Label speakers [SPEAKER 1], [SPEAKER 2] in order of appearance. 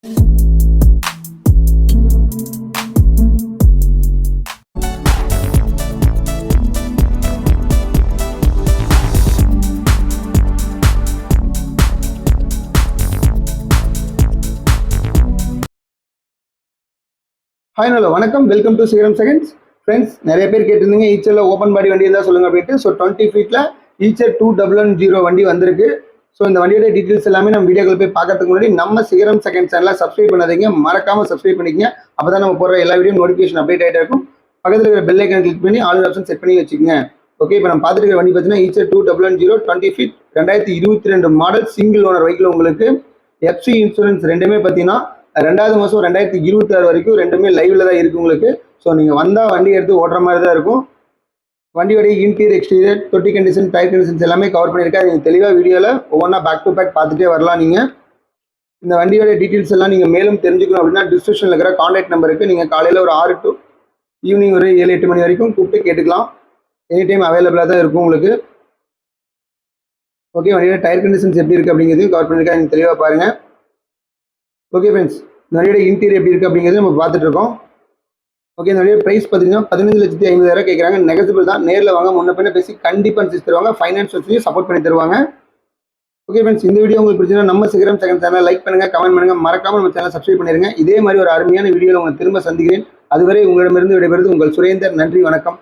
[SPEAKER 1] Hi நல்ல வணக்கம். Welcome to Sigaram seconds friends நிறைய பேர் கேட்டிருந்தீங்க ஈச்சரில் ஓப்பன் பாடி வண்டி இருந்தால் சொல்லுங்க அப்படின்ட்டு. ஸோ டுவெண்ட்டி ஃபீட்டில் Eicher two double one zero வண்டி வந்திருக்கு. ஸோ இந்த வண்டியோட டீட்டெயில்ஸ் எல்லாமே நம்ம வீடியோக்கள் போய் பார்க்கறதுக்கு முன்னாடி நம்ம சிகரம் செகண்ட் சேனலில் சப்ஸ்கிரைப் பண்ணாதீங்க. மறக்காமல் சப்ஸ்கிரைப் பண்ணிக்கங்க. அப்போ தான் நம்ம போடுற எல்லா வீடியோ நோட்டிஃபிகேஷன் அப்டேட் ஆகிட்டே இருக்கும். பக்கத்தில் இருக்கிற பெல் ஐக்கன் கிளிக் பண்ணி ஆல் ஆப்ஷன் செட் பண்ணி வச்சுக்கோங்க. ஓகே இப்போ நம்ம பார்த்துட்டு இருக்கிற வண்டி பார்த்தீங்கன்னா Eicher two double one zero twenty feet ரெண்டாயிரத்தி இருபத்தி ரெண்டு மாடல் சிங்கிள் ஓனர் வெஹிக்கிள் உங்களுக்கு எஃப்சி இன்சூரன்ஸ் ரெண்டுமே பார்த்தீங்கன்னா ரெண்டாவது மாதம் ரெண்டாயிரத்தி இருபத்தி ஆறு வரைக்கும் ரெண்டுமே லைவில் தான் இருக்குது உங்களுக்கு. ஸோ நீங்கள் வந்தால் வண்டி எடுத்து ஓட்டுற மாதிரி தான் இருக்கும். வண்டியோடைய இன்டீரியர் எக்ஸ்டீரியர் தொட்டி கண்டிஷன் டயர் கண்டிஷன்ஸ் எல்லாமே கவர் பண்ணியிருக்கேன். நீங்கள் தெளிவாக வீடியோவில் ஒவ்வொன்றா பேக் டு பேக் பார்த்துட்டே வரலாம் நீங்கள் இந்த வண்டியோட டீட்டெயில்ஸ் எல்லாம் நீங்கள் மேலும் தெரிஞ்சுக்கணும் அப்படின்னா டிஸ்கிரிப்ஷனில் இருக்கிற காண்டாக்ட் நம்பருக்கு நீங்கள் காலையில் ஒரு ஆறு டு ஈவினிங் ஒரு ஏழு எட்டு மணி வரைக்கும் கூப்பிட்டு கேட்டுக்கலாம். எனி டைம் அவைலபிளாக தான் இருக்கும் உங்களுக்கு. ஓகே வண்டியோட டயர் கண்டிஷன்ஸ் எப்படி இருக்குது அப்படிங்கிறதையும் கவர் பண்ணியிருக்கேன். நீங்கள் தெளிவாக பாருங்கள் ஓகே ஃப்ரெண்ட்ஸ் இந்த வண்டியோட இன்டீரியர் எப்படி இருக்குது அப்படிங்கிறது நம்ம பார்த்துட்ருக்கோம் ஓகே இந்த வழியாக ப்ரைஸ் பார்த்தீங்கன்னா பதினஞ்சு லட்சத்தி ஐம்பதாயிரம் கேட்குறாங்க நெகசிபிள் தான். நேரில் வாங்க முன்ன பின்ன பேசி கண்டிப்பாக செஞ்சு தருவாங்க. ஃபைனான்ஸ் வச்சு சப்போர்ட் பண்ணி தருவாங்க. ஓகே ஃப்ரெண்ட்ஸ் இந்த வீடியோ உங்களுக்கு பிடிச்சினா நம்ம சிகரம் செகண்ட் சேனல் லைக் பண்ணுங்கள் கமெண்ட் பண்ணுங்கள் மறக்காமல் நம்ம சேனல் சப்ஸ்கிரைப் பண்ணிடுங்க இதே மாதிரி ஒரு அருமையான வீடியோவில் உங்களை திரும்ப சந்திக்கிறேன். அதுவரை உங்களிடமிருந்து விடைபெறுவது உங்கள் சுரேந்தர். நன்றி வணக்கம்.